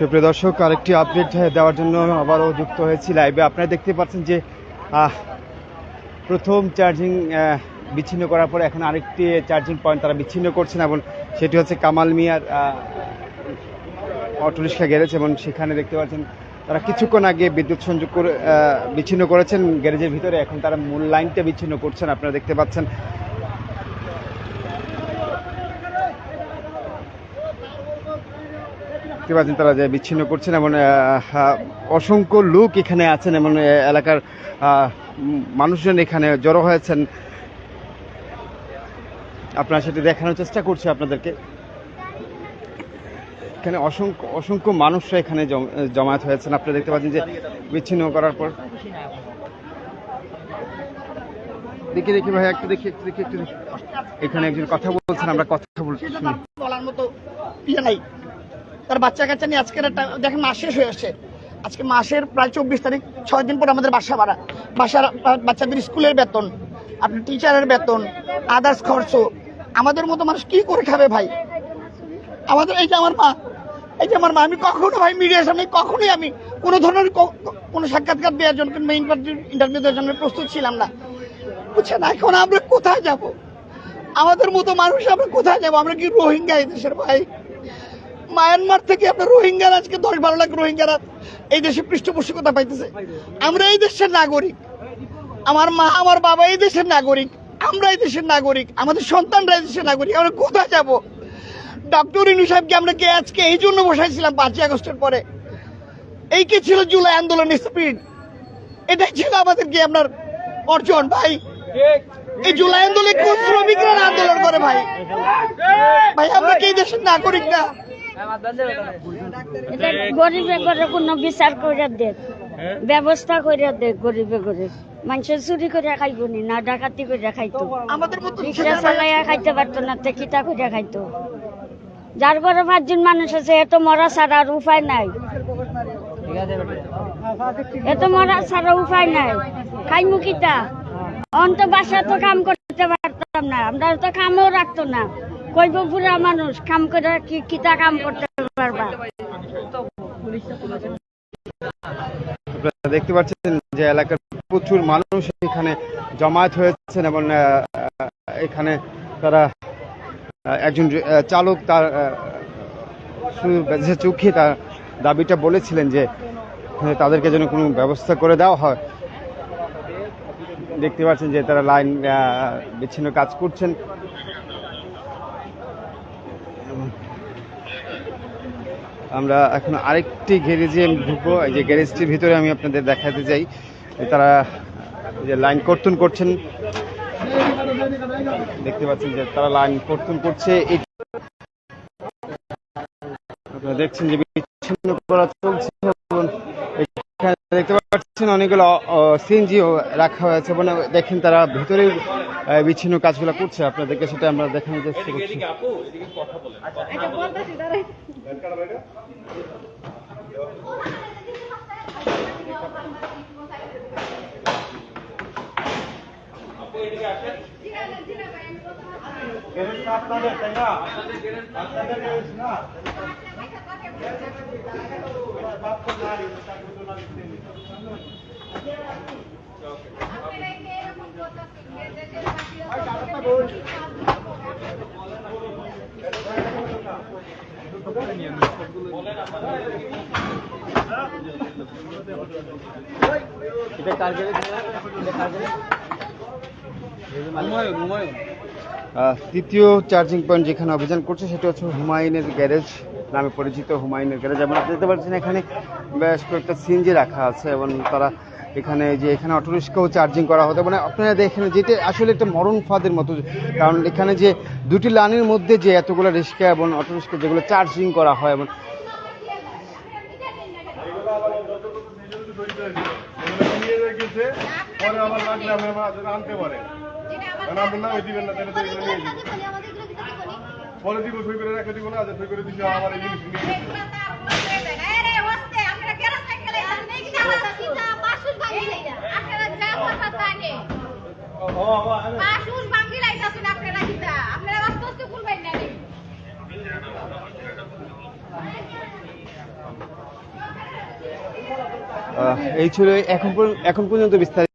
সুপ্রিয় দর্শক, আরেকটি আপডেট দেওয়ার জন্য আবারও যুক্ত হয়েছি লাইভে আপনারা দেখতে পাচ্ছেন যে প্রথম চার্জিং বিচ্ছিন্ন করার পরে এখন আরেকটি চার্জিং পয়েন্ট তারা বিচ্ছিন্ন করছেন এবং সেটি হচ্ছে কামাল মিয়ার অটোরিক্সা গ্যারেজ এবং সেখানে দেখতে পাচ্ছেন তারা কিছুক্ষণ আগে বিদ্যুৎ সংযোগ করে বিচ্ছিন্ন করেছেন। গ্যারেজের ভিতরে এখন তারা মূল লাইনটা বিচ্ছিন্ন করছেন। আপনারা দেখতে পাচ্ছেন দেখতে পাচ্ছেন তারা যে বিচ্ছিন্ন করছেন আহ, অসংখ্য লোক এখানে আছেন আহ, এলাকার মানুষজন এখানে জড়ো হয়েছেন। আপনারা সেটি দেখানোর চেষ্টা করছি আপনাদেরকে। এখানে অসংখ্য অসংখ্য মানুষরা এখানে জম- জমায়েত হয়েছেন। আপনারা দেখতে পাচ্ছেন যে বিচ্ছিন্ন করার পর। দেখি দেখি ভাই একটু দেখি একটু দেখি একটু এখানে একজন কথা বলছেন আমরা কথা বলছি বলার মতো ইয়ে নাই। তার বাচ্চা কাচ্চা নিয়ে আজকের একটা, দেখেন মাস শেষ হয়ে আসছে। আজকে মাসের প্রায় চব্বিশ তারিখ, ছয় দিন পর আমাদের বাসা ভাড়া। বাসার বাচ্চাদের স্কুলের বেতন আপনার টিচারের বেতন আদার্স খরচ। আমাদের মতো মানুষ কি করে খাবে ভাই? আমাদের, এই যে আমার মা, এই যে আমার মা, আমি কখনো ভাই মিডিয়ার সামনে, কখনোই আমি কোনো ধরনের কোনো সাক্ষাৎকার দেওয়ার জন্য কিংবা ইন্টারভিউ দেওয়ার জন্য প্রস্তুত ছিলাম না। বুঝছেন এখন আমরা কোথায় যাব? আমাদের মতো মানুষ আমরা কোথায় যাব? আমরা কি রোহিঙ্গা এই দেশের ভাই? মায়ানমার থেকে আপনার রোহিঙ্গারা আজকে দশ বারো লাখ রোহিঙ্গারা এই দেশে পৃষ্ঠপোষকতা পাইতেছে। আমরা এই দেশের নাগরিক। আমার মা, আমার বাবা এই দেশের নাগরিক। আমরা এই দেশের নাগরিক। আমাদের সন্তানরা এই দেশের নাগরিক। আমরা কোথায় যাব? ডক্টর ইনু সাহেবকে আমরা কে আজকে এই জন্য বসাইছিলাম পাঁচই আগস্টের পরে? এই কে ছিল জুলাই আন্দোলনের স্পিড? এটাই ছিল আমাদের কি আপনার অর্জন, ভাই। এই জুলাই আন্দোলনে কোন শ্রমিকরা আন্দোলন করে, ভাই? ভাই, আমরা কি এই দেশের নাগরিক না? গরিবে করে কোনো বিচার করে দেখ। ব্যবস্থা করে দেখ গরিবে করে মানুষের চুরি করে খাইব নি না ডাকাতি করে খাইতো। রিক্সা চালাইয়া খাইতে পারতো না তে কিতা করে খাইতো। যার ঘরে পাঁচজন মানুষ আছে এত মরা ছাড়া আর উপায় নাই। এত মরা ছাড়া উপায় নাই। খাইমু কিতা? অন্ত বাসা তো কাম করতে পারতাম না আমরা তো কামও রাখতো না। কইব পুরা মানুষ, কাম করে কি কিতা কাম করতে পারবা? দেখতে পাচ্ছেন যে এলাকার প্রচুর মানুষ এখানে জমায়েত হয়েছেন এবং এখানে তারা একজন চালক তার চোখে, তার দাবিটা বলেছিলেন যে তাদেরকে যেন কোনো ব্যবস্থা করে দেওয়া হয়। দেখতে পাচ্ছেন যে তারা লাইন বিচ্ছিন্ন কাজ করছেন। আমরা এখন আরেকটি গ্যারেজে আমি ঢুকবো। এই যে গ্যারেজটির ভিতরে আমি আপনাদের দেখাতে চাই। তারা যে লাইন কর্তন করছেন। দেখতে পাচ্ছেন যে তারা লাইন কর্তন করছে। আপনারা দেখছেন যে বিচ্ছিন্ন করা চলছে। দেখতে পাচ্ছেন অনেকগুলো সিএনজিও রাখা হয়েছে মানে দেখেন তারা ভিতরে বিচ্ছিন্ন কাজগুলো করছে। আপনাদেরকে সেটা আমরা দেখানোর চেষ্টা করছি। তৃতীয় চার্জিং পয়েন্ট যেখানে অভিযান করছে সেটা হচ্ছে হুমায়ুনের গ্যারেজ নামে পরিচিত হুমায়ুনের এবং আপনি দেখতে পাচ্ছেন এখানে বেশ কয়েকটা সিএনজি রাখা আছে এবং তারা এখানে যে এখানে অটোরিক্সাও চার্জিং করা হতো। মানে আপনারা দেখেন, যেটা আসলে একটা মরণ ফাঁদের মতো, কারণ এখানে যে দুটি লাইনের মধ্যে যে এতগুলো রিক্সা এবং অটোরিক্সা যেগুলো চার্জিং করা হয় এবং আনতে পারে না ওই দিবেন না তাহলে পরে দিব সই করে রেখে দিব না যে সই করে দিচ্ছে আমার এই জিনিস এই ছিল এখন পর্যন্ত এখন পর্যন্ত বিস্তারিত